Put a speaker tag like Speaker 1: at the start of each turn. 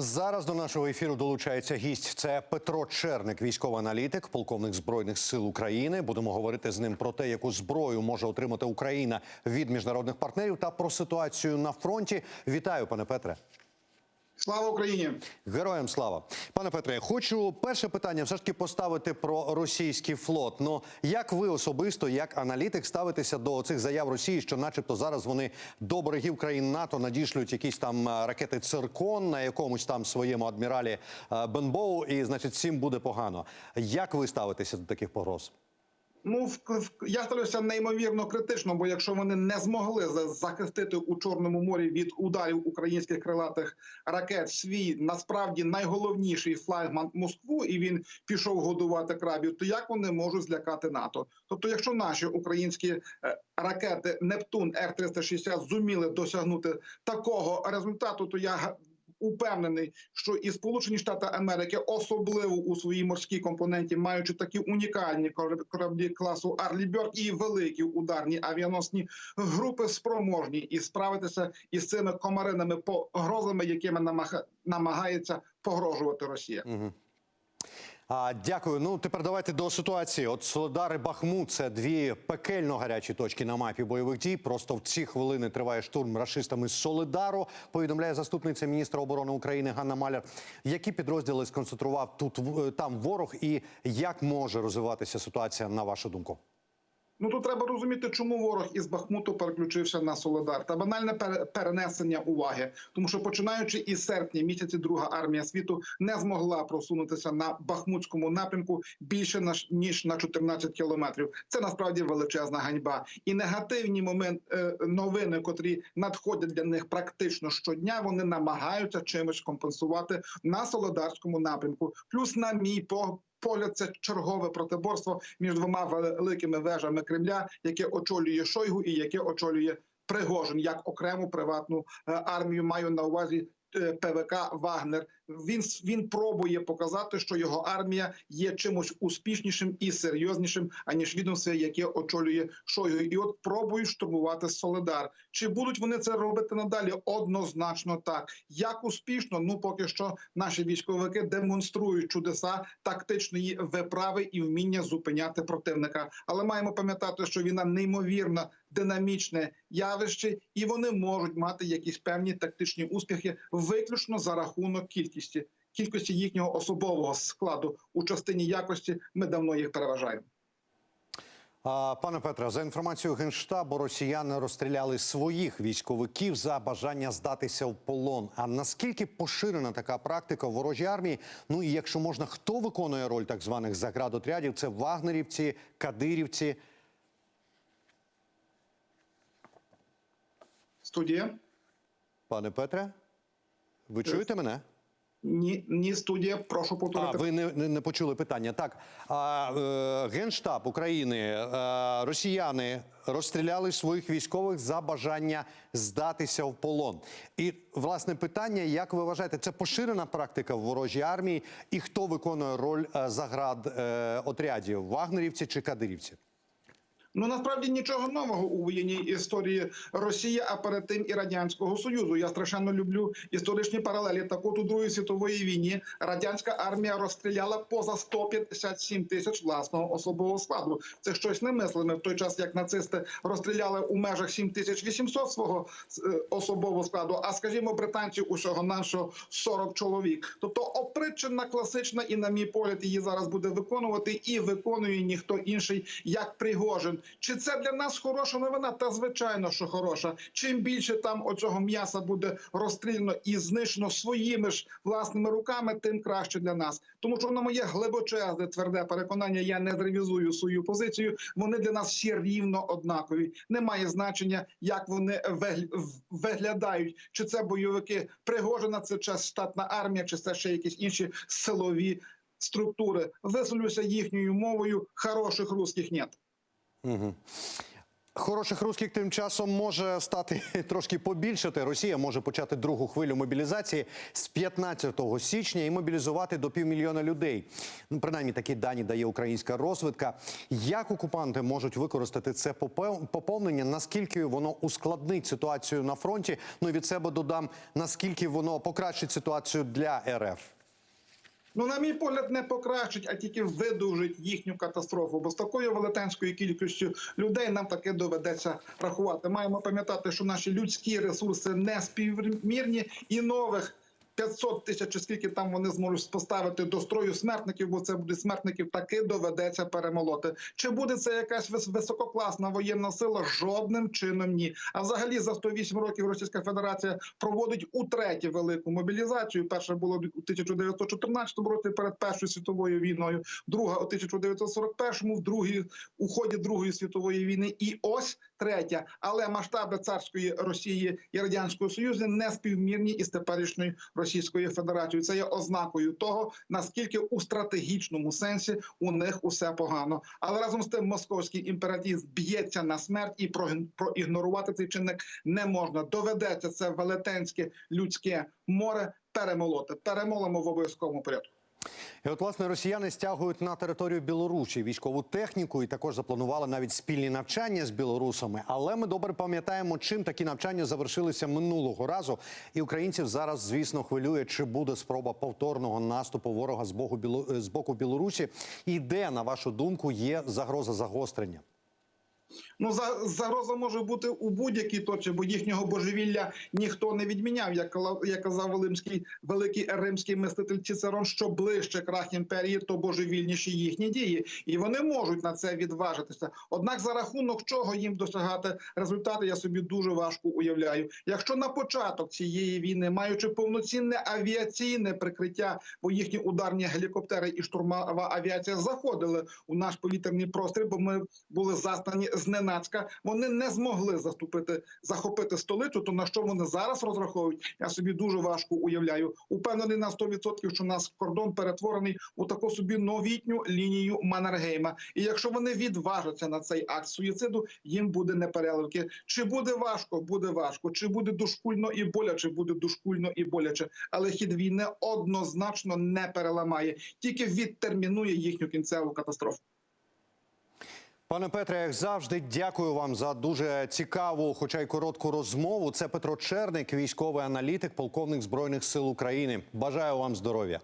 Speaker 1: Зараз до нашого ефіру долучається гість. Це Петро Черник, військовий аналітик, полковник збройних сил України. Будемо говорити з ним про те, яку зброю може отримати Україна від міжнародних партнерів та про ситуацію на фронті. Вітаю, пане Петре.
Speaker 2: Слава Україні!
Speaker 1: Героям слава, пане Петре. Хочу перше питання все ж таки поставити про російський флот. Ну як ви особисто, як аналітик, ставитеся до цих заяв Росії, що, начебто, зараз вони до берегів країн НАТО надішлють якісь там е, ракети циркон на якомусь там своєму адміралі е, Бенбоу, і значить, всім буде погано. Як ви ставитеся до таких погроз?
Speaker 2: Ну я ставлюся неймовірно критично, бо якщо вони не змогли за- захистити у Чорному морі від ударів українських крилатих ракет свій насправді найголовніший флагман Москву, і він пішов годувати крабів, то як вони можуть злякати НАТО? Тобто, якщо наші українські е, ракети Нептун Р 360 зуміли досягнути такого результату, то я упевнений, що і Сполучені Штати Америки, особливо у своїй морській компоненті, маючи такі унікальні кораб- кораблі класу Арлі Бьорк і великі ударні авіаносні групи, спроможні і справитися із цими комаринами погрозами, якими намага- намагається погрожувати Росія.
Speaker 1: А, дякую. Ну тепер давайте до ситуації. От Солодар Бахмут це дві пекельно гарячі точки на мапі бойових дій. Просто в ці хвилини триває штурм рашистами з Солидару. Повідомляє заступниця міністра оборони України Ганна Маляр. Які підрозділи сконцентрував тут в- там ворог, і як може розвиватися ситуація на вашу думку?
Speaker 2: Ну тут треба розуміти, чому ворог із Бахмуту переключився на Солодар та банальне пере- перенесення уваги, тому що починаючи із серпня місяці, друга армія світу не змогла просунутися на бахмутському напрямку більше ніж на 14 кілометрів. Це насправді величезна ганьба. І негативні момент е, новини, котрі надходять для них практично щодня, вони намагаються чимось компенсувати на Солодарському напрямку. Плюс, на мій по- погляд, це чергове протиборство між двома великими вежами Кремля, яке очолює Шойгу і яке очолює Пригожин як окрему приватну е, армію. Маю на увазі. Е, ПВК Вагнер він він пробує показати, що його армія є чимось успішнішим і серйознішим аніж відомство, яке очолює Шойгу. І от пробують штурмувати Соледар. Чи будуть вони це робити надалі? Однозначно так. Як успішно? Ну поки що наші військовики демонструють чудеса тактичної виправи і вміння зупиняти противника. Але маємо пам'ятати, що війна неймовірно динамічне явище, і вони можуть мати якісь певні тактичні успіхи виключно за рахунок кількості. Кількості їхнього особового складу у частині якості ми давно їх переважаємо.
Speaker 1: Пане Петре, за інформацією генштабу, росіяни розстріляли своїх військовиків за бажання здатися в полон. А наскільки поширена така практика в ворожій армії? Ну і якщо можна, хто виконує роль так званих заградотрядів? Це вагнерівці, кадирівці.
Speaker 2: Студія
Speaker 1: Пане Петре, ви чуєте мене?
Speaker 2: ні, ні, студія. Прошу
Speaker 1: А, ви не, не, не почули питання. Так, а, е, Генштаб України, е, росіяни розстріляли своїх військових за бажання здатися в полон. І власне питання: як ви вважаєте, це поширена практика в ворожій армії, і хто виконує роль е, заград е, отрядів вагнерівці чи кадирівці?
Speaker 2: Ну насправді нічого нового у воєнній історії Росії, а перед тим і радянського союзу. Я страшенно люблю історичні паралелі. Так от у Другій світової війні радянська армія розстріляла поза 157 тисяч власного особового складу. Це щось немислиме в той час, як нацисти розстріляли у межах 7800 свого е, особового складу. А скажімо, британці усього нашого 40 чоловік. Тобто опричина класична, і на мій погляд її зараз буде виконувати, і виконує ніхто інший, як Пригожин. Чи це для нас хороша новина? Та звичайно, що хороша. Чим більше там оцього м'яса буде розстріляно і знищено своїми ж власними руками, тим краще для нас. Тому що на моє глибочезне тверде переконання, я не зревізую свою позицію. Вони для нас всі рівно однакові. Немає значення, як вони виглядають. Чи це бойовики Пригожина, це чи штатна армія, чи це ще якісь інші силові структури. Висловлюся їхньою мовою. Хороших русських нет.
Speaker 1: Угу. Хороших русських тим часом може стати трошки побільшати. Росія може почати другу хвилю мобілізації з 15 січня і мобілізувати до півмільйона людей. Ну, принаймні такі дані дає українська розвідка. Як окупанти можуть використати це поповнення? Наскільки воно ускладнить ситуацію на фронті? Ну і від себе додам наскільки воно покращить ситуацію для РФ.
Speaker 2: Ну, на мій погляд, не покращить, а тільки видовжить їхню катастрофу. Бо з такою велетенською кількістю людей нам таки доведеться рахувати. Маємо пам'ятати, що наші людські ресурси не співмірні і нових. 500 тисяч, скільки там вони зможуть поставити до строю смертників, бо це буде смертників, таки доведеться перемолоти. Чи буде це якась вис- висококласна воєнна сила? Жодним чином ні. А взагалі за 108 років Російська Федерація проводить утретє велику мобілізацію. Перша була у 1914 році перед Першою світовою війною, друга у 1941, в другій у ході Другої світової війни, і ось третя. Але масштаби царської Росії і радянського Союзу не співмірні із теперішньою Російською Федерацією. Це є ознакою того, наскільки у стратегічному сенсі у них усе погано. Але разом з тим московський імператив б'ється на смерть і проігнорувати цей чинник не можна. Доведеться це велетенське людське море перемолоти. Перемолимо в обов'язковому порядку.
Speaker 1: І от власне росіяни стягують на територію Білорусі військову техніку і також запланували навіть спільні навчання з білорусами. Але ми добре пам'ятаємо, чим такі навчання завершилися минулого разу. І українців зараз, звісно, хвилює, чи буде спроба повторного наступу ворога з боку з боку Білорусі. І де, на вашу думку, є загроза загострення?
Speaker 2: Ну за загроза може бути у будь-якій точці, бо їхнього божевілля ніхто не відміняв. Як казав Волимський великий римський мислитель Цицерон, що ближче крах імперії, то божевільніші їхні дії, і вони можуть на це відважитися. Однак, за рахунок чого їм досягати результати, я собі дуже важко уявляю. Якщо на початок цієї війни, маючи повноцінне авіаційне прикриття, бо їхні ударні гелікоптери і штурмова авіація заходили у наш повітряний простір, бо ми були застані зненацька. Вони не змогли заступити захопити столицю. То на що вони зараз розраховують? Я собі дуже важко уявляю. Упевнений на 100%, що наш кордон перетворений у таку собі новітню лінію Маннергейма. І якщо вони відважаться на цей акт суїциду, їм буде непереливки. Чи буде важко? Буде важко. Чи буде дошкульно і боляче? Буде дошкульно і боляче. Але хід війни однозначно не переламає, тільки відтермінує їхню кінцеву катастрофу.
Speaker 1: Пане Петре, як завжди, дякую вам за дуже цікаву, хоча й коротку розмову. Це Петро Черник, військовий аналітик, полковник збройних сил України. Бажаю вам здоров'я.